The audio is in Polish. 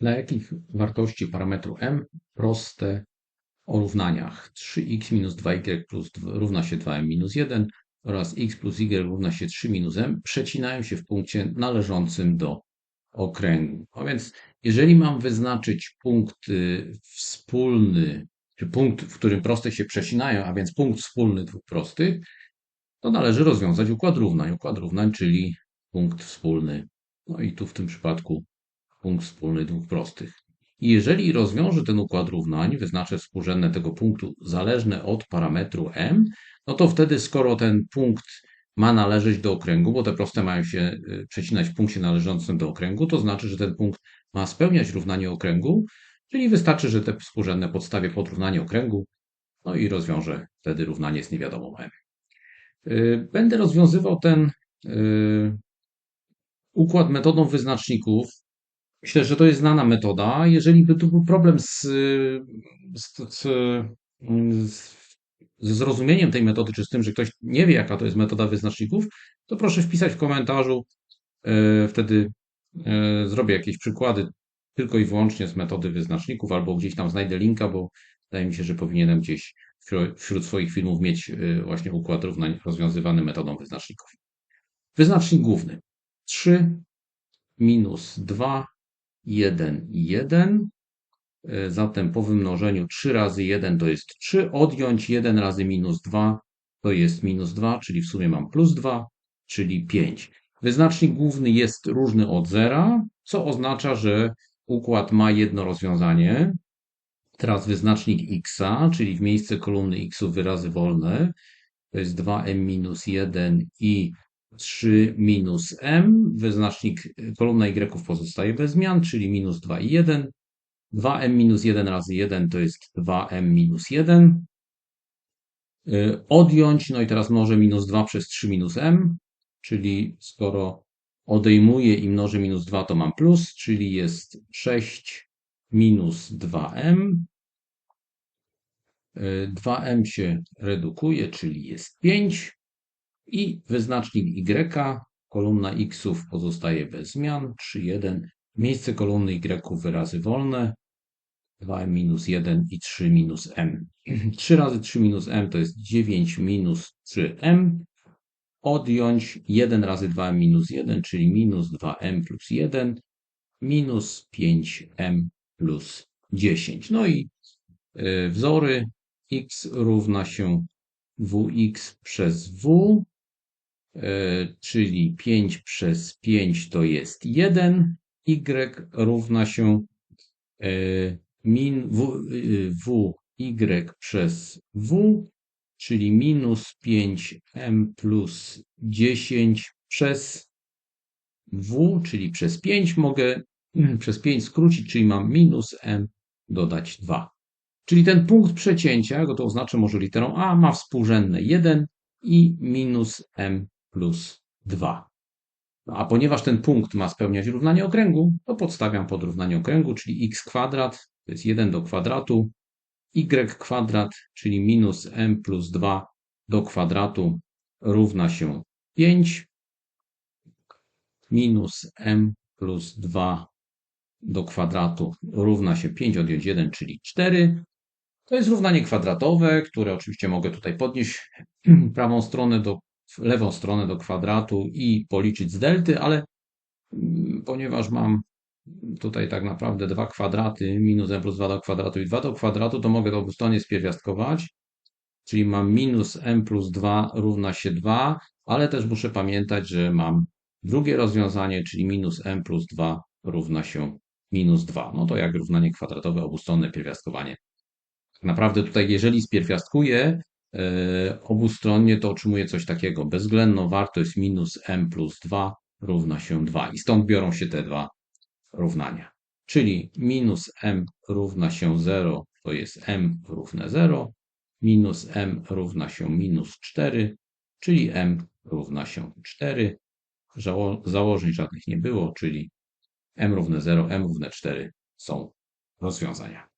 Dla jakich wartości parametru m proste o równaniach 3x minus 2y plus równa się 2m minus 1 oraz x plus y równa się 3 minus m przecinają się w punkcie należącym do okręgu. A więc jeżeli mam wyznaczyć punkt y, wspólny, czy punkt, w którym proste się przecinają, a więc punkt wspólny dwóch prostych, to należy rozwiązać układ równań. Układ równań, czyli punkt wspólny. No i tu w tym przypadku punkt wspólny dwóch prostych. I jeżeli rozwiążę ten układ równań, wyznaczę współrzędne tego punktu zależne od parametru m, no to wtedy skoro ten punkt ma należeć do okręgu, bo te proste mają się y, przecinać w punkcie należącym do okręgu, to znaczy, że ten punkt ma spełniać równanie okręgu, czyli wystarczy, że te współrzędne podstawię pod równanie okręgu, no i rozwiążę wtedy równanie z niewiadomą m. Y, będę rozwiązywał ten y, układ metodą wyznaczników. Myślę, że to jest znana metoda. Jeżeli by tu był problem z, z, z, z zrozumieniem tej metody, czy z tym, że ktoś nie wie, jaka to jest metoda wyznaczników, to proszę wpisać w komentarzu. E, wtedy e, zrobię jakieś przykłady tylko i wyłącznie z metody wyznaczników, albo gdzieś tam znajdę linka, bo wydaje mi się, że powinienem gdzieś wśród swoich filmów mieć e, właśnie układ równań rozwiązywany metodą wyznaczników. Wyznacznik główny 3 minus 2, 1, 1 E, zatem po wymnożeniu 3 razy 1 to jest 3, odjąć 1 razy minus 2 to jest minus 2, czyli w sumie mam plus 2, czyli 5. Wyznacznik główny jest różny od zera, co oznacza, że układ ma jedno rozwiązanie. Teraz wyznacznik x, czyli w miejsce kolumny x wyrazy wolne, to jest 2m minus 1 i 3 minus m. Wyznacznik kolumna y pozostaje bez zmian, czyli minus 2 i 1. 2m minus 1 razy 1 to jest 2m minus 1. Y, odjąć, no i teraz mnożę minus 2 przez 3 minus m, czyli skoro odejmuję i mnożę minus 2, to mam plus, czyli jest 6 minus 2m. 2m y, się redukuje, czyli jest 5. I wyznacznik y, kolumna xów pozostaje bez zmian, 3, 1. Miejsce kolumny y wyrazy wolne, 2m minus 1 i 3 minus m. 3 razy 3 minus m to jest 9 minus 3m. Odjąć 1 razy 2m minus 1, czyli minus 2m plus 1, minus 5m plus 10. No i y, wzory x równa się wx przez w, czyli 5 przez 5 to jest 1, y równa się y, min w, y, w y przez w, czyli minus 5m plus 10 przez w, czyli przez 5 mogę przez 5 skrócić, czyli mam minus m dodać 2. Czyli ten punkt przecięcia, jak to oznaczę może literą A, ma współrzędne 1 i minus m plus 2. No, a ponieważ ten punkt ma spełniać równanie okręgu, to podstawiam pod równanie okręgu, czyli x kwadrat to jest 1 do kwadratu, y kwadrat, czyli minus m plus 2 do kwadratu równa się 5, minus m plus 2 do kwadratu równa się 5 odjąć 1, czyli 4. To jest równanie kwadratowe, które oczywiście mogę tutaj podnieść prawą stronę do, lewą stronę do kwadratu i policzyć z delty, ale mm, ponieważ mam tutaj tak naprawdę dwa kwadraty, minus m plus 2 do kwadratu i 2 do kwadratu, to mogę to obustronnie spierwiastkować, czyli mam minus m plus 2 równa się 2, ale też muszę pamiętać, że mam drugie rozwiązanie, czyli minus m plus 2 równa się minus 2. No to jak równanie kwadratowe, obustronne pierwiastkowanie. Tak naprawdę tutaj, jeżeli spierwiastkuję obustronnie, to otrzymuję coś takiego. Bezwzględną wartość minus m plus 2 równa się 2. I stąd biorą się te dwa równania. Czyli minus m równa się 0 to jest m równe 0, minus m równa się minus 4, czyli m równa się 4. Założeń żadnych nie było, czyli m równe 0, m równe 4 są rozwiązania.